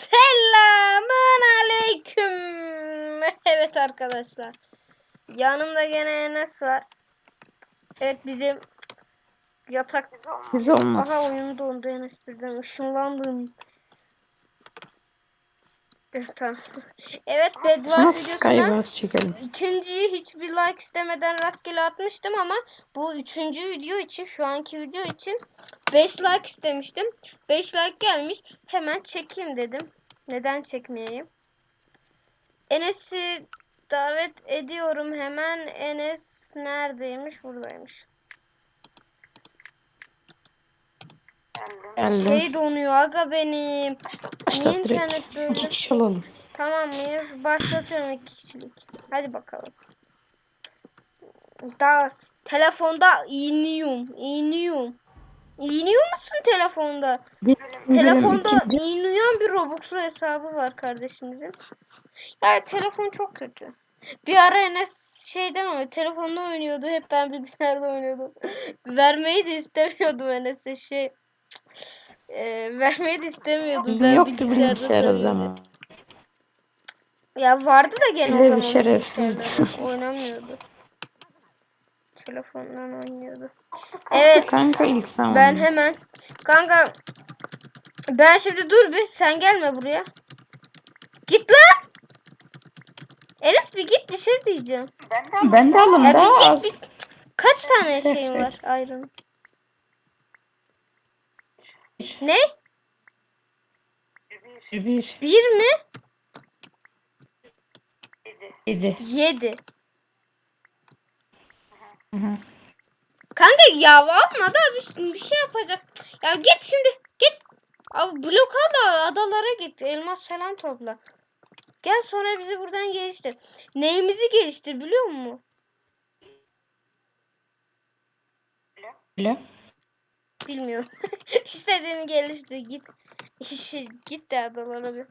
Selamun aleyküm. Evet arkadaşlar. Yanımda gene Enes var. Evet bizim yatak. Biz olmaz. Aha oyun dondu Enes birden ışınlandım. Tamam. Evet Bedwars videosuna çekelim. ikinciyi hiçbir like istemeden rastgele atmıştım ama bu üçüncü video için şu anki video için 5 like istemiştim. 5 like gelmiş. Hemen çekeyim dedim. Neden çekmeyeyim? Enes'i davet ediyorum hemen. Enes neredeymiş? Buradaymış. Geldim. Şey donuyor aga benim. Niye Başlat direkt. internet böyle? İki kişi olalım. Tamam mıyız? Başlatıyorum iki kişilik. Hadi bakalım. Daha telefonda iniyorum. iniyorum. İniyor musun telefonda? Telefonda İkinci- iniyor bir Robux'lu hesabı var kardeşimizin. Ya telefon çok kötü. Bir ara Enes şeyden oynuyor. Telefonda oynuyordu. Hep ben bilgisayarda oynuyordum. Vermeyi de istemiyordum Enes'e şey. Eee vermeyi de istemiyordum. Ben Yoktu bilgisayarda bilgisayar o sarıyordum. zaman. Ya vardı da gene o Öyle bir zaman şerefsiz. bilgisayarda oynamıyordu. Telefondan oynuyordu. Evet. Kanka ilk zaman. Ben hemen kanka ben şimdi dur bir sen gelme buraya. Git lan. Elif bir git bir şey diyeceğim. Ben de alım Ya da bir az. git bir kaç tane şeyin var ayrın? Ne? Bir, bir, mi? yedi. Yedi. Kanka ya alma da bir, bir şey yapacak. Ya git şimdi git. Abi blok al da adalara git. Elmas falan topla. Gel sonra bizi buradan geliştir. Neyimizi geliştir biliyor musun? Öyle. Bilmiyorum. İstediğini geliştir git. git de adalara bir.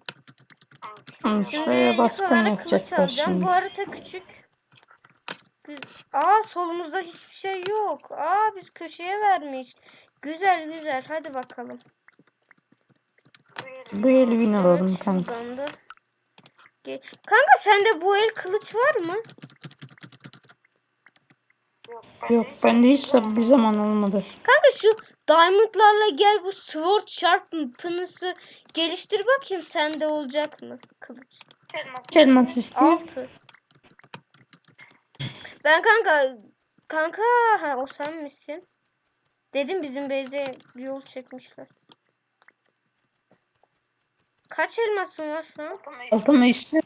Şimdi ilk olarak kılıç yapacaklar alacağım. Bu harita küçük. Aa solumuzda hiçbir şey yok. Aa biz köşeye vermiş. Güzel güzel. Hadi bakalım. Bu eli win alalım Evet, kanka. da. Kanka sende bu el kılıç var mı? Yok bende hiç bir zaman olmadı. Kanka şu diamondlarla gel bu sword sharpen'sı geliştir bakayım sende olacak mı kılıç? Elmas istiyor. Altı. Ben kanka kanka ha o sen misin? Dedim bizim Beyze yol çekmişler. Kaç elmasın var şu an? Altımı istiyor.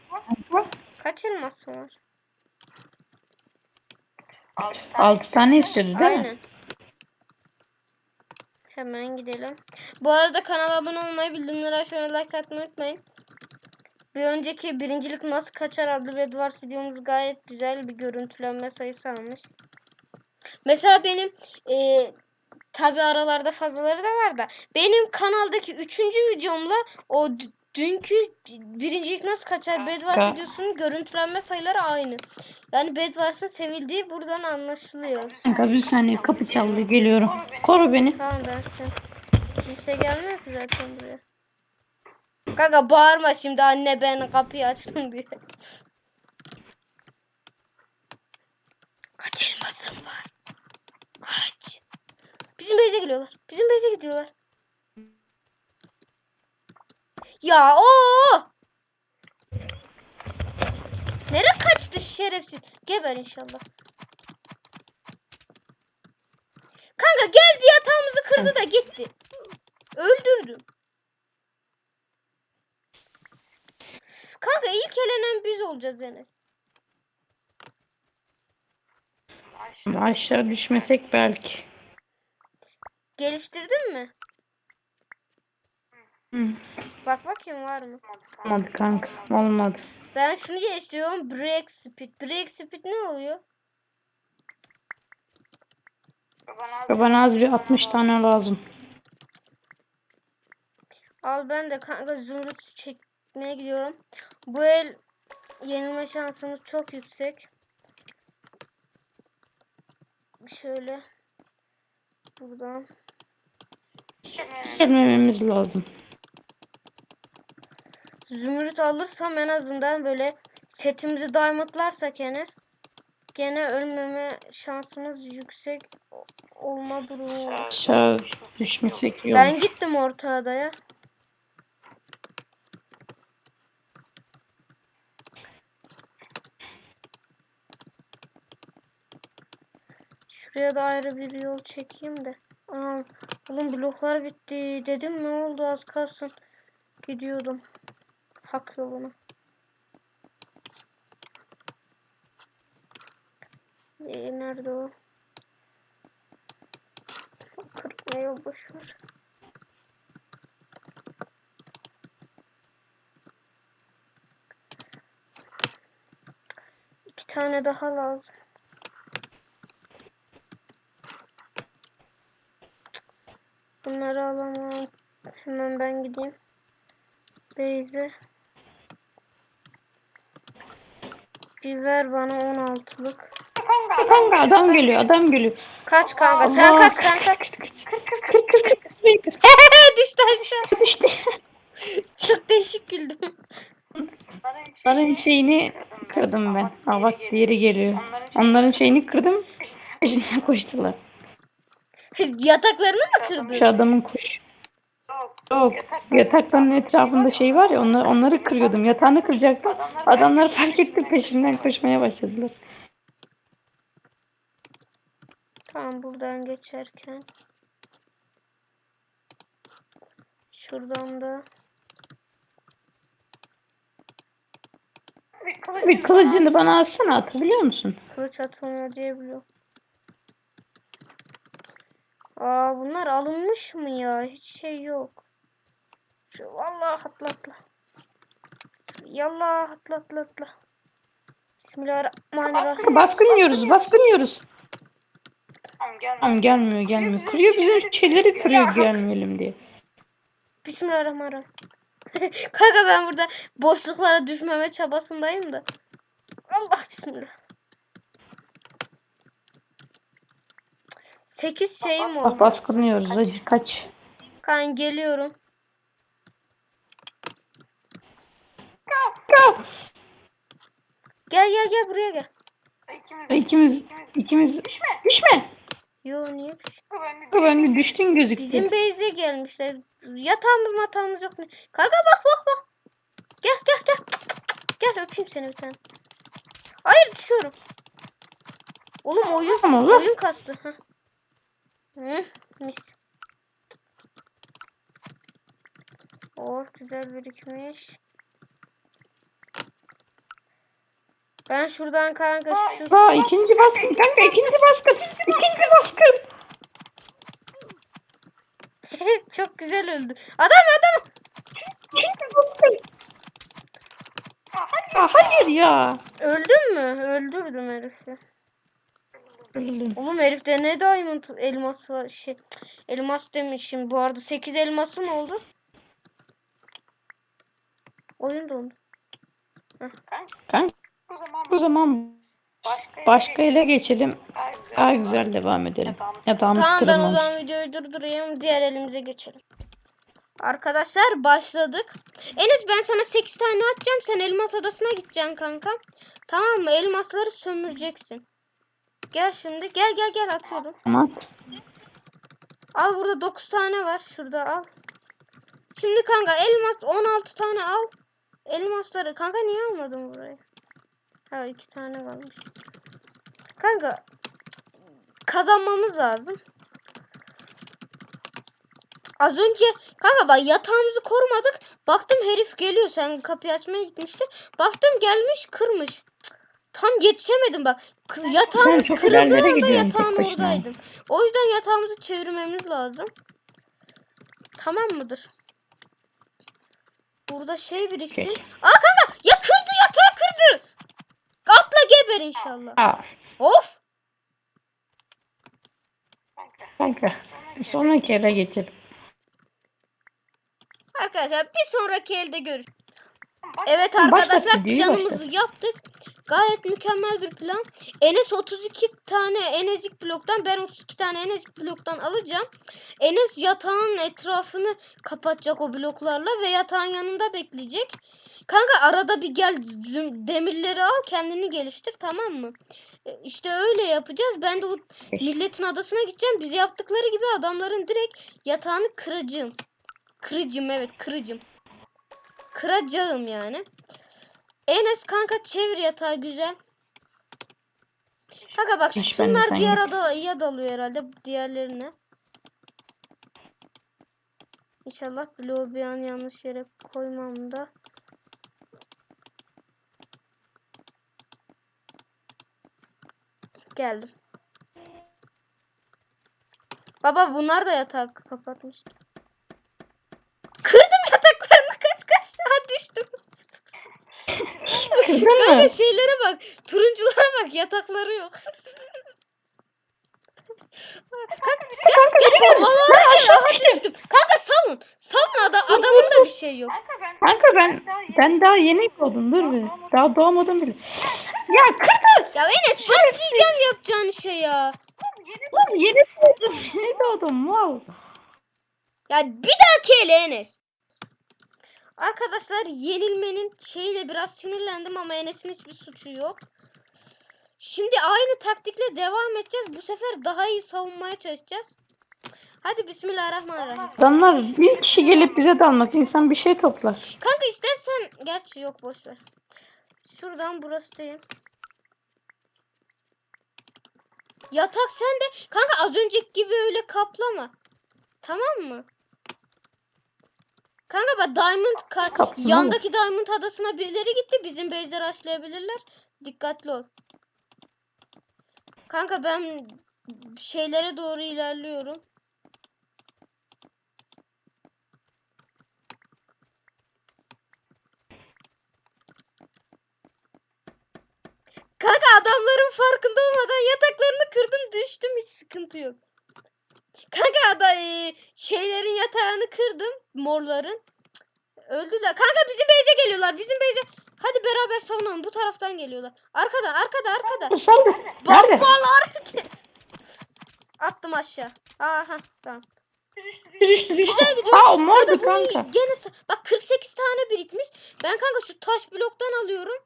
Kaç elmasın var? Altı tane istiyordu değil mi? Aynen. Hemen gidelim. Bu arada kanala abone olmayı, bildirimleri açmayı, like atmayı unutmayın. Bir önceki birincilik nasıl kaçar adlı Bedwars videomuz gayet güzel bir görüntülenme sayısı almış. Mesela benim e, tabi aralarda fazlaları da var da benim kanaldaki üçüncü videomla o dünkü birincilik nasıl kaçar Bedwars videosunun görüntülenme sayıları aynı. Yani Bedwars'ın sevildiği buradan anlaşılıyor. Kanka bir saniye kapı çaldı geliyorum. Koru beni. Tamam ben sen. Kimse gelmiyor ki zaten buraya. Kanka bağırma şimdi anne ben kapıyı açtım diye. Kaç elmasın var? Kaç? Bizim beyze geliyorlar. Bizim beyze gidiyorlar. Ya o. Nereye kaçtı şerefsiz? Geber inşallah. Kanka geldi yatağımızı kırdı da gitti. Öldürdüm. Kanka ilk elenen biz olacağız Enes. Aşağı düşmesek belki. Geliştirdin mi? Hı. Bak bakayım var mı? Olmadı kanka. Olmadı. Ben şunu geliştiriyorum. Break speed. Break speed ne oluyor? Bana az bir 60 tane lazım. Al ben de kanka zümrüt çekmeye gidiyorum. Bu el yenilme şansımız çok yüksek. Şöyle. Buradan. Gelmememiz lazım. Zümrüt alırsam en azından böyle setimizi diamondlarsak Enes gene ölmeme şansımız yüksek olma durumu var. Aşağı düşmesek iyi Ben gittim orta adaya. Şuraya da ayrı bir yol çekeyim de. Aa, oğlum bloklar bitti. Dedim ne oldu az kalsın. Gidiyordum. Hak yoluna. Ee, nerede o? Kırıkma yol boşver. İki tane daha lazım. Bunları alamam. Hemen ben gideyim. Beyze. Bir ver bana 16'lık. Kanka adam geliyor adam geliyor. Kaç kanka sen kaç sen kaç. Düştü aşağı. Düştü. Çok değişik güldüm. Onların şeyini kırdım ben. Aa bak diğeri geliyor. Onların şeyini kırdım. Peşinden koştular. Yataklarını mı kırdın? Şu adamın kuş. Yok. Yatakların etrafında şey var ya onları, onları kırıyordum. Yatağını kıracaktım. Adamlar fark etti peşinden koşmaya başladılar. Tamam buradan geçerken. Şuradan da. Bir kılıcını bana atsana atabiliyor musun? Kılıç atılmıyor diye biliyorum. Aa bunlar alınmış mı ya? Hiç şey yok. Şu, vallahi atla atla. Yallah atla atla atla. Bismillahirrahmanirrahim. Baskın yiyoruz baskın yiyoruz. Tamam gelmiyor gelmiyor. Kırıyor bizim şeyleri Ya, kırıyor hak. gelmeyelim diye. Bismillahirrahmanirrahim. Kanka ben burada boşluklara düşmeme çabasındayım da. Allah bismillah. 8 şeyim Bak oldu. baskın yiyoruz hacı kaç. Kan geliyorum. Gel gel gel buraya gel. İkimiz ikimiz düşme. Yo niye? Ben de düştün gözüktü. Bizim base'e gelmişler. Yatağımız matağımız yok. Kanka bak bak bak. Gel gel gel. Gel öpeyim seni bir tane. Hayır düşüyorum. Oğlum oyun Tamam oyun kastı. Heh. Hı, mis. Oh güzel birikmiş. Ben şuradan kanka şu Aa ikinci baskın kanka ikinci baskın. İkinci baskın. çok güzel öldü. Adam adam. İkinci baskın. Aa, hayır ya. Öldün mü? Öldürdüm herifi. Öldüm. Oğlum herifte ne diamond elması var şey. Elmas demişim. Bu arada 8 elmasım oldu. Oyun dondu. Kanka o zaman başka ele geçelim. Daha güzel devam edelim. Yatağımız Tamam ben o kırılmamış. zaman videoyu durdurayım. Diğer elimize geçelim. Arkadaşlar başladık. Enes ben sana 8 tane atacağım. Sen elmas adasına gideceksin kanka. Tamam mı? Elmasları sömüreceksin. Gel şimdi. Gel gel gel atıyorum. Tamam. Al burada 9 tane var. Şurada al. Şimdi kanka elmas 16 tane al. Elmasları. Kanka niye almadın burayı? Ha 2 tane kalmış. Kanka kazanmamız lazım. Az önce kanka bak yatağımızı korumadık. Baktım herif geliyor. Sen kapıyı açmaya gitmiştin. Baktım gelmiş kırmış. Tam yetişemedim bak. Yatağımız çok kırıldığı anda yatağın oradaydım. O yüzden yatağımızı çevirmemiz lazım. Tamam mıdır? Burada şey biriksin. Aa kanka ya kırdı yatağı kırdı. Atla geber inşallah. Aa, Of. kanka bir sonraki ele geçelim. Arkadaşlar bir sonraki elde görüş. Evet arkadaşlar videoyu, planımızı başlat. yaptık. Gayet mükemmel bir plan. Enes 32 tane en ezik bloktan ben 32 tane en ezik bloktan alacağım. Enes yatağın etrafını kapatacak o bloklarla ve yatağın yanında bekleyecek. Kanka arada bir gel demirleri al kendini geliştir tamam mı? E, İşte öyle yapacağız. Ben de o milletin adasına gideceğim. Bize yaptıkları gibi adamların direkt yatağını kıracağım. Kırıcım evet kırıcım. Kıracağım yani. Enes kanka çevir yatağı güzel. Kanka bak Hiç şunlar diğer adaya dalıyor herhalde diğerlerine. İnşallah bloğu bir an yanlış yere koymam da. Geldim. Baba bunlar da yatağı kapatmış. Kırdım yataklarını kaç kaç ha düştüm. Mı? şeylere bak. Turunculara bak yatakları yok. Kanka gel. Aha düştüm. Kanka salın. Salın adam, adamın da bir şey yok. Kanka ben ben daha yeni doğdum dur bir. Daha doğmadım bile. Ya kırdı. Ya Enes bas diyeceğim yapacağın şey ya. Lan yeni doğdum. Yeni doğdum mal. Ya bir dahaki ele Enes. Arkadaşlar yenilmenin şeyle biraz sinirlendim ama Enes'in hiçbir suçu yok. Şimdi aynı taktikle devam edeceğiz. Bu sefer daha iyi savunmaya çalışacağız. Hadi bismillahirrahmanirrahim. Adamlar bir kişi gelip bize dalmak. İnsan bir şey toplar. Kanka istersen gerçi yok boş ver. Şuradan burası değil. Yatak sende. Kanka az önceki gibi öyle kaplama. Tamam mı? Kanka bak Diamond ka- Kaplama mı? yandaki Diamond adasına birileri gitti. Bizim base'leri açlayabilirler. Dikkatli ol. Kanka ben şeylere doğru ilerliyorum. Kanka adamların farkında olmadan yataklarını kırdım düştüm hiç sıkıntı yok. Kanka da e, şeylerin yatağını kırdım morların. Öldüler. Kanka bizim base'e geliyorlar. Bizim base'e. Hadi beraber savunalım. Bu taraftan geliyorlar. Arkadan, arkada, arkada. Sen? Babalar kes. Attım aşağı. Aha tamam. Düştü düştü. Güzel gidiyor. Kanka mordu bunu kanka. gene sa- bak 48 tane birikmiş. Ben kanka şu taş bloktan alıyorum.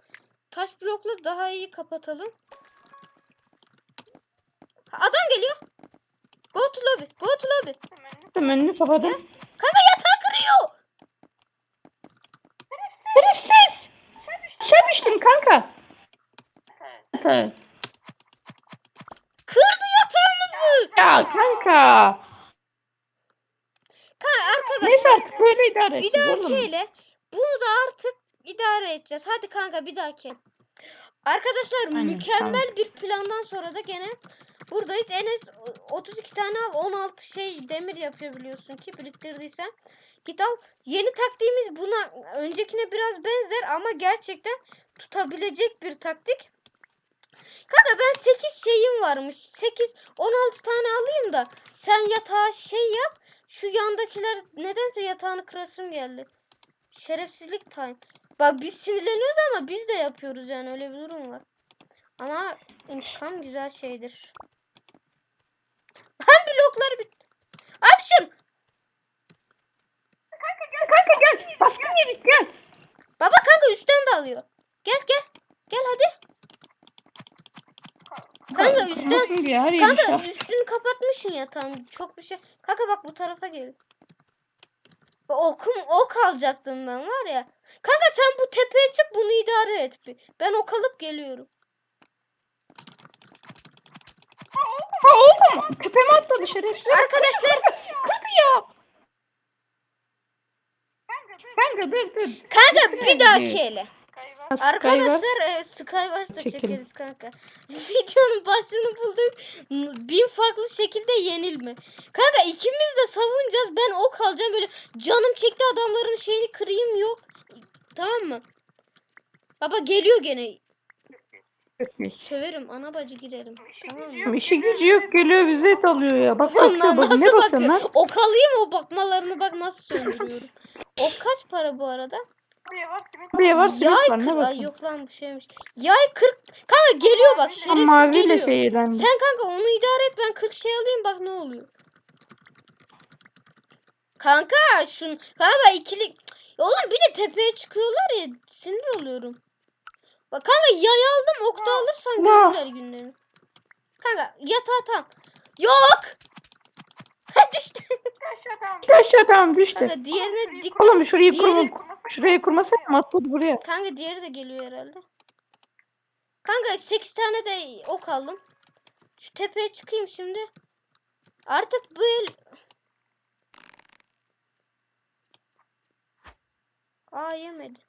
Taş blokla daha iyi kapatalım. Ha, Adam geliyor. Go to lobby. Go to lobby. Tam önünü kapadım. Kanka yatağı kırıyor. Herifsiz. Düştün kanka. Evet. Kırdı yatağımızı. Ya kanka. Kanka arkadaşlar Neyse artık böyle idare bir edeceğiz dahaki oğlum. ele bunu da artık idare edeceğiz. Hadi kanka bir dahaki. Arkadaşlar Aynen, mükemmel bir plandan sonra da gene buradayız. Enes 32 tane al 16 şey demir yapıyor biliyorsun ki biriktirdiysen. Git al. Yeni taktiğimiz buna öncekine biraz benzer ama gerçekten tutabilecek bir taktik. Kanka ben 8 şeyim varmış. 8 16 tane alayım da sen yatağa şey yap. Şu yandakiler nedense yatağını kırasım geldi. Şerefsizlik time. Bak biz sinirleniyoruz ama biz de yapıyoruz yani öyle bir durum var. Ama intikam güzel şeydir. Lan bloklar bitti. Abişim. Kanka gel. Baskın yedik gel. Baba kanka üstten de alıyor. Gel gel. Gel hadi. Kanka üstten. Nasıl diye her yeri Kanka üstünü kapatmışsın ya tamam çok bir şey. Kanka bak bu tarafa gel. Okum ok alacaktım ben var ya. Kanka sen bu tepeye çık bunu idare et bir. Ben ok alıp geliyorum. Ha oğlum tepeme atladı şerefsiz. Arkadaşlar Kırdı ya. Kanka dur dur. kanka bir dahaki ele. Arkadaşlar e, Skywars da Çekelim. çekeriz kanka. Videonun başlığını bulduk. Bin farklı şekilde yenilme. Kanka ikimiz de savunacağız. Ben ok alacağım böyle canım çekti adamların şeyini kırayım yok. Tamam mı? Baba geliyor gene. Söverim ana bacı girerim. Tamam mı? İşi gücü yok geliyor bize dalıyor ya. Bak Ulan bakıyor bak nasıl ne bakıyorsun bakıyor? lan? Ok alayım o bakmalarını bak nasıl söndürüyorum. Ok kaç para bu arada? Abiye var simit. Buraya var simit Yay var ne Ay bakın. yok lan bu şeymiş. Yay 40. Kanka geliyor bak şerefsiz maviyle geliyor. eğlendi. Sen kanka onu idare et ben 40 şey alayım bak ne oluyor. Kanka şun kanka ikili Oğlum bir de tepeye çıkıyorlar ya sinir oluyorum. Bak kanka yay aldım okta alırsan görürler günlerini. Kanka yatağa tam. Yok. Düştü. Aşağı tamam düştü. Kanka diğerine dik. Oğlum şurayı Diğeri- kurma. Şurayı kurmasana matladı buraya. Kanka diğeri de geliyor herhalde. Kanka 8 tane de ok aldım. Şu tepeye çıkayım şimdi. Artık bu el... Aa yemedi.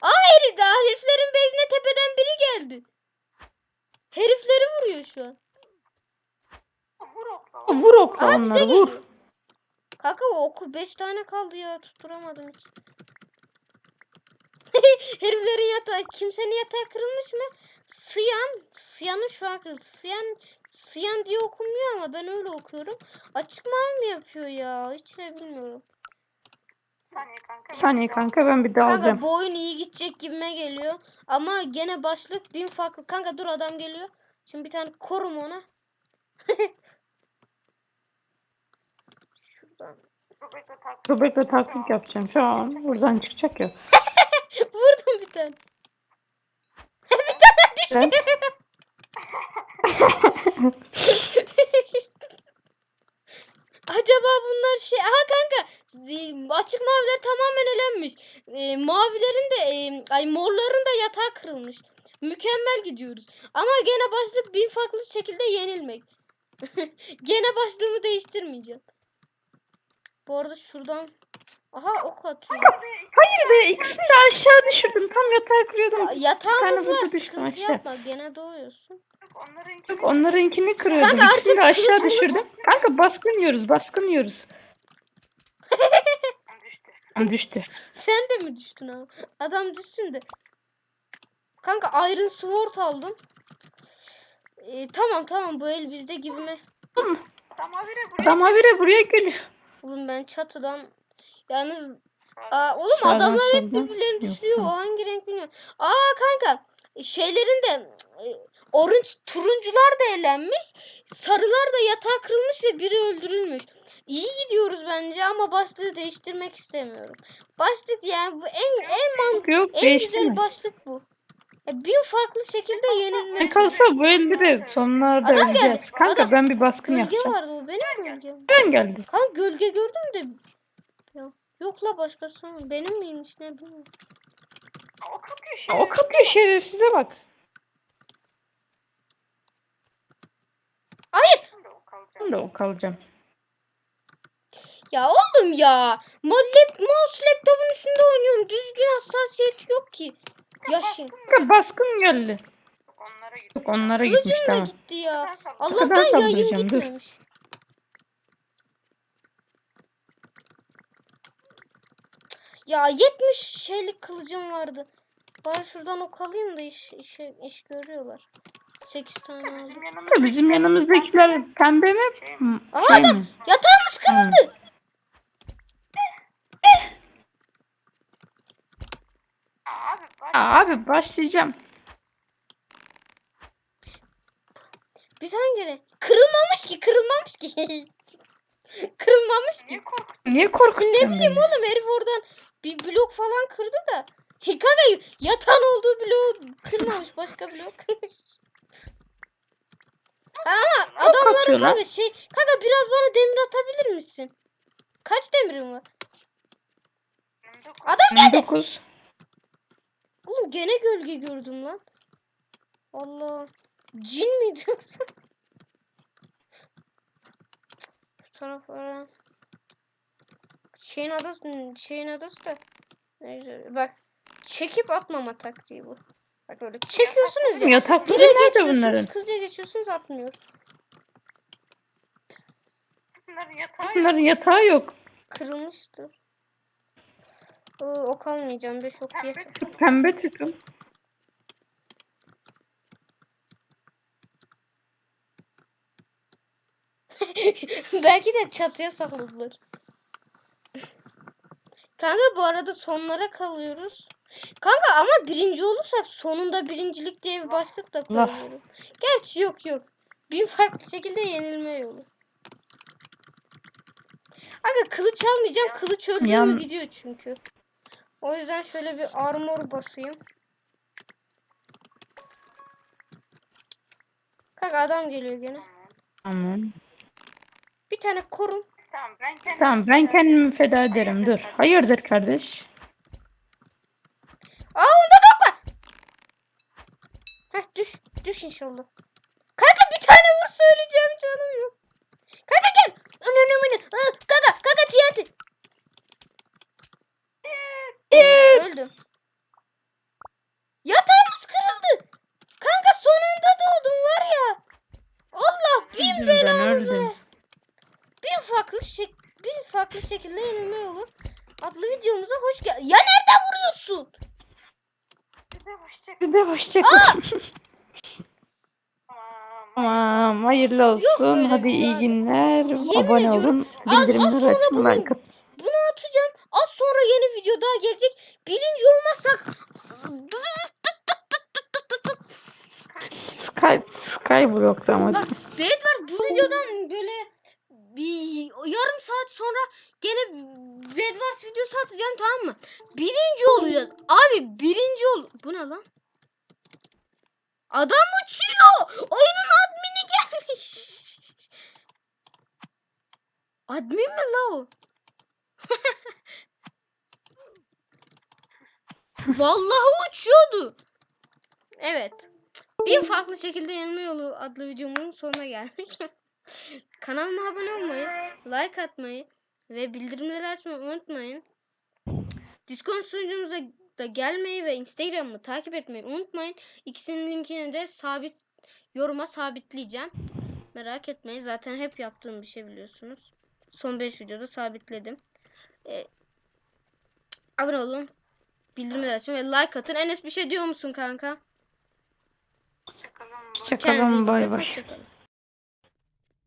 Aa herif daha heriflerin bezine tepeden biri geldi. Herifleri vuruyor şu an. Vur okla. Vur okla Aa bize onları vur. geliyor. Kanka oku 5 tane kaldı ya tutturamadım hiç. Heriflerin yatağı kimsenin yatağı kırılmış mı? Sıyan, Sıyan'ın şu an kırıldı. Sıyan, Sıyan diye okunmuyor ama ben öyle okuyorum. Açık mavi mi yapıyor ya? Hiç de bilmiyorum. Saniye kanka. Bir saniye kanka ben bir daha Kanka alacağım. bu oyun iyi gidecek gibime geliyor. Ama gene başlık bin farklı. Kanka dur adam geliyor. Şimdi bir tane korum ona. Bekle taklit yapacağım. Şu an buradan çıkacak ya. Vurdum bir tane. Ben Acaba bunlar şey... Aha kanka z- açık maviler tamamen elenmiş. E, mavilerin de e, ay morların da yatağı kırılmış. Mükemmel gidiyoruz. Ama gene başlık bin farklı şekilde yenilmek. gene başlığımı değiştirmeyeceğim. Bu arada şuradan... Aha ok atıyor. Hayır be ikisini de aşağı düşürdüm. Tam yatağı kırıyordum. Yatağımız burada var sıkıntı aşağı. yapma gene doğuyorsun. Yok onlarınkini kırıyordum. Kanka İkisini de artık aşağı düşürdüm. Kanka baskın yiyoruz baskın yiyoruz. düştü. Sen de mi düştün abi? Adam düşsün de. Kanka Iron Sword aldım. Ee, tamam tamam bu el bizde gibime. Adam abiye buraya. Adam habire buraya geliyor. Oğlum ben çatıdan yalnız Aa, oğlum Sağdan adamlar hep soldan. birbirlerini Yok, düşürüyor. O tamam. hangi renk bilmiyorum. Aa kanka şeylerin de e, orange turuncular da elenmiş. Sarılar da yatağa kırılmış ve biri öldürülmüş. İyi gidiyoruz bence ama başlığı değiştirmek istemiyorum. Başlık yani bu en en man Yok yok en değişti güzel mi? başlık bu. Ya bin farklı şekilde Ne yenilmek. kalsa bu elde de sonlarda Adam öleceğiz. geldi. Kanka Adam- ben bir baskın Gölge yapacağım. vardı o benim gölgem. Ben geldim. Kanka gölge gördüm de ya, yok la başkası mı? Benim miymiş ne bilmiyorum. O kapıyor şey. O kapıyor şerefsize bak. Şimdi o kalacak. Ben de o kalacağım. Ya oğlum ya. Mallet mouse laptopun üstünde oynuyorum. Düzgün hassasiyet yok ki. Yaşın. Kanka baskın geldi. Onlara gitti. Yok onlara gitmiş Kılıcım da tamam. gitti ya. Allah'tan yayın saldıracağım, dur. gitmemiş. Ya 70 şeylik kılıcım vardı. Bari şuradan ok alayım da iş, iş, iş görüyorlar. 8 tane aldım. Bizim yanımızda. Kanka bizim yanımızdakiler pembe mi? Şey Aha Şey adam mi? yatağımız kırıldı. Abi bak. Aa, abi başlayacağım. Biz hangi renk? Kırılmamış ki kırılmamış ki. kırılmamış ki. Niye korkuttun? Niye korkutuyorsun Ne bileyim oğlum herif oradan bir blok falan kırdı da. Kanka yatan olduğu bloğu kırmamış başka blok kırmış. Ama adamların kanka şey kanka biraz bana demir atabilir misin? Kaç demirin var? Adam geldi. 9. Oğlum gene gölge gördüm lan. Allah. Cin mi diyorsun? Şu taraflara. Şeyin adası, şeyin adası da. Neyse bak. Çekip atmama taktiği bu. Bak öyle çekiyorsunuz ya. Yatakları Direkt nerede geçiyorsunuz, bunların? Kızca geçiyorsunuz atmıyor. Bunların yatağı yok. Bunların yatağı yok. Kırılmıştır. Oo, ok almayacağım. 5 ok Pembe yeter. Pembe takım. Belki de çatıya sakladılar. Kanka bu arada sonlara kalıyoruz. Kanka ama birinci olursak sonunda birincilik diye bir başlık da koyuyorum. Gerçi yok yok. Bir farklı şekilde yenilme yolu. Aga kılıç almayacağım. Kılıç öldürme Yan- gidiyor çünkü. O yüzden şöyle bir armor basayım. Kanka adam geliyor gene. Tamam. Bir tane korum. Tamam ben kendim. Tamam ben kendimi feda ederim. Dur. Hayırdır kardeş? Aa onda dok var. Heh düş. Düş inşallah. Kanka bir tane vur söyleyeceğim canım yok. Kanka gel. Kanka kanka TNT. Öldüm. Yatağımız kırıldı. Kanka son anda doğdum var ya. Allah bin belanızı. Bir farklı şek bir farklı şekilde yenilme yolu adlı videomuza hoş gel. Ya nereden vuruyorsun? Size hoşçakalın. Bir de hoşçakalın. Tamam. Tamam hayırlı olsun. Hadi bir iyi şey. günler. Yemin Abone ediyorum, olun. Bildirimleri açın. Like atın. Bunu atacağım. Az sonra yeni video daha gelecek. Birinci olmazsak Sky, Skyblock'ta ama. Bak Bedwars bu videodan böyle bir yarım saat sonra gene Bedwars videosu atacağım tamam mı? Birinci olacağız. Abi birinci ol. Bu ne lan? Adam uçuyor. Oyunun admini gelmiş. Admin mi la o? Vallahi uçuyordu. Evet. Bir farklı şekilde yenilme yolu adlı videomun sonuna geldik. Kanalıma abone olmayı, like atmayı ve bildirimleri açmayı unutmayın. Discord sunucumuza da gelmeyi ve Instagram'ı takip etmeyi unutmayın. İkisinin linkini de sabit yoruma sabitleyeceğim. Merak etmeyin. Zaten hep yaptığım bir şey biliyorsunuz. Son 5 videoda sabitledim. Ee, abone olun. Bildirimleri açın ve like atın. Enes bir şey diyor musun kanka? Hoşçakalın. Hoşçakalın. Bay bay.